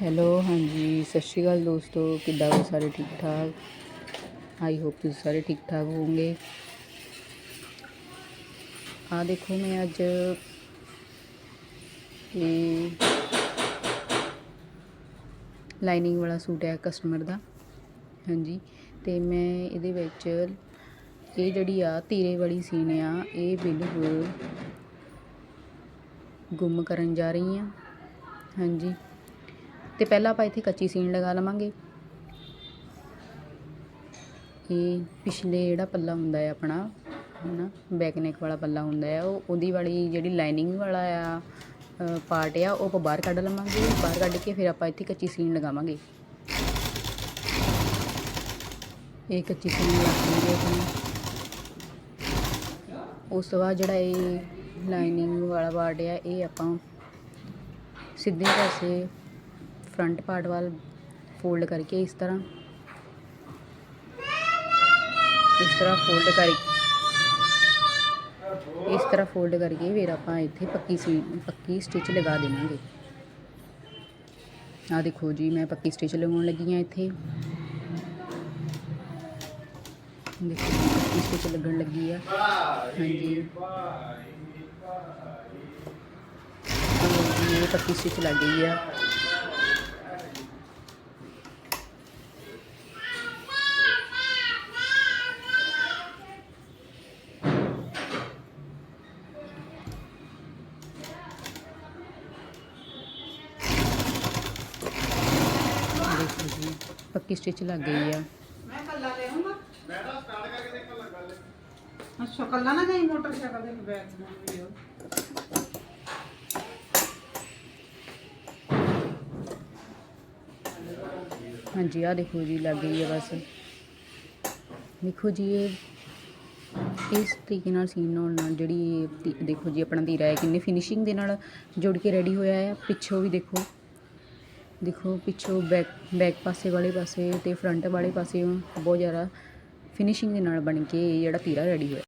Hello, ਹਾਂਜੀ, ਸਤਿ ਸ਼੍ਰੀ ਅਕਾਲ ਦੋਸਤੋ, ਕਿੱਦਾਂ ਹੋ ਸਾਰੇ ਠੀਕ ਠਾਕ? ਆਈ ਹੋਪ ਤੁਸੀਂ ਸਾਰੇ ਠੀਕ ਠਾਕ ਹੋਵੋਗੇ। ਆ ਦੇਖੋ, ਮੈਂ ਅੱਜ ਇਹ ਲਾਈਨਿੰਗ ਵਾਲਾ ਸੂਟ ਹੈ ਕਸਟਮਰ ਦਾ। ਹਾਂਜੀ, ਤੇ ਮੈਂ ਇਹਦੇ ਵਿੱਚ ਇਹ ਜਿਹੜੀ ਆ ਤੀਰੇ ਵਾਲੀ ਸੀਨ ਆ, ਇਹ ਬਿਲਕੁਲ ਗੁੰਮ ਕਰਨ ਜਾ ਰਹੀ ਆ। ਹਾਂਜੀ ਤੇ ਪਹਿਲਾਂ ਆਪਾਂ ਇੱਥੇ ਕੱਚੀ ਸੀਨ ਲਗਾ ਲਵਾਂਗੇ। ਇਹ ਪਿਛਲੇ ਜਿਹੜਾ ਪੱਲਾ ਹੁੰਦਾ ਹੈ ਆਪਣਾ, ਹਨਾ, ਬੈਕ ਨੈਕ ਵਾਲਾ ਪੱਲਾ ਹੁੰਦਾ ਹੈ, ਉਹ ਉਹਦੀ ਵਾਲੀ ਜਿਹੜੀ ਲਾਈਨਿੰਗ ਵਾਲਾ ਆ ਪਾਰਟ ਆ, ਉਹ ਆਪਾਂ ਬਾਹਰ ਕੱਢ ਲਵਾਂਗੇ। ਬਾਹਰ ਕੱਢ ਕੇ ਫਿਰ ਆਪਾਂ ਇੱਥੇ ਕੱਚੀ ਸੀਨ ਲਗਾਵਾਂਗੇ। ਇਹ ਕੱਚੀ ਸੀਨ ਲਗਾਵਾਂਗੇ ਆਪਾਂ ਉਸ ਤੋਂ ਬਾਅਦ ਜਿਹੜਾ ਇਹ ਲਾਈਨਿੰਗ ਵਾਲਾ ਪਾਰਟ ਆ, ਇਹ ਆਪਾਂ ਸਿੱਧੇ ਪਾਸੇ ਫਰੰਟ ਪਾਰਟ ਵੱਲ ਫੋਲਡ ਕਰਕੇ ਇਸ ਤਰ੍ਹਾਂ ਇਸ ਤਰ੍ਹਾਂ ਫੋਲਡ ਕਰ ਇਸ ਤਰ੍ਹਾਂ ਫੋਲਡ ਕਰਕੇ ਫਿਰ ਆਪਾਂ ਇੱਥੇ ਪੱਕੀ ਸੀ ਪੱਕੀ ਸਟਿਚ ਲਗਾ ਦੇਵਾਂਗੇ ਆ ਦੇਖੋ ਜੀ ਮੈਂ ਪੱਕੀ ਸਟਿਚ ਲਗਾਉਣ ਲੱਗੀ ਆ ਇੱਥੇ ਦੇਖੋ ਜੀ, ਪੱਕੀ ਸਟਿਚ ਲੱਗਣ ਲੱਗੀ ਆ ਹਾਂਜੀ ਹਾਂਜੀ, ਇਹ ਪੱਕੀ ਸਟਿਚ ਲੱਗ ਗਈ ਆ ਦੇਖੋ ਜੀ ਪੱਕੀ ਸਟਿਚ ਲੱਗ ਗਈ ਆ। ਮੈਂ ਕੱਲਾ ਲੈ ਆਉਂਗਾ ਮੈਂ ਤਾਂ ਸਟਾਰਟ ਕਰਕੇ ਦੇਖਣ ਲੱਗਾ ਲੈ ਅੱਛਾ ਕੱਲਾ ਨਾ ਜਾਈ ਮੋਟਰਸਾਈਕਲ ਦੇ ਨਾਲ ਵੀਡੀਓ। ਹਾਂਜੀ ਆ ਦੇਖੋ ਜੀ ਲੱਗ ਗਈ ਹੈ ਬਸ। ਦੇਖੋ ਜੀ ਇਹ ਇਸ ਤਰੀਕੇ ਨਾਲ ਸੀਨ ਹੋਣ ਨਾਲ ਜਿਹੜੀ ਦੇਖੋ ਜੀ ਆਪਣਾ ਤੀਰਾ ਹੈ ਕਿੰਨੀ ਫਿਨਿਸ਼ਿੰਗ ਦੇ ਨਾਲ ਜੁੜ ਕੇ ਰੈਡੀ ਹੋਇਆ ਹੈ। ਪਿੱਛੋਂ ਵੀ ਦੇਖੋ। ਦੇਖੋ, ਪਿੱਛੋਂ ਬੈਕ ਬੈਕ ਪਾਸੇ ਵਾਲੇ ਪਾਸੇ ਤੇ ਫਰੰਟ ਵਾਲੇ ਪਾਸੇ ਬਹੁਤ ਜ਼ਿਆਦਾ ਫਿਨਿਸ਼ਿੰਗ ਦੇ ਨਾਲ ਬਣ ਕੇ ਇਹ ਜਿਹੜਾ ਤੀਰਾ ਰੈਡੀ ਹੋਇਆ।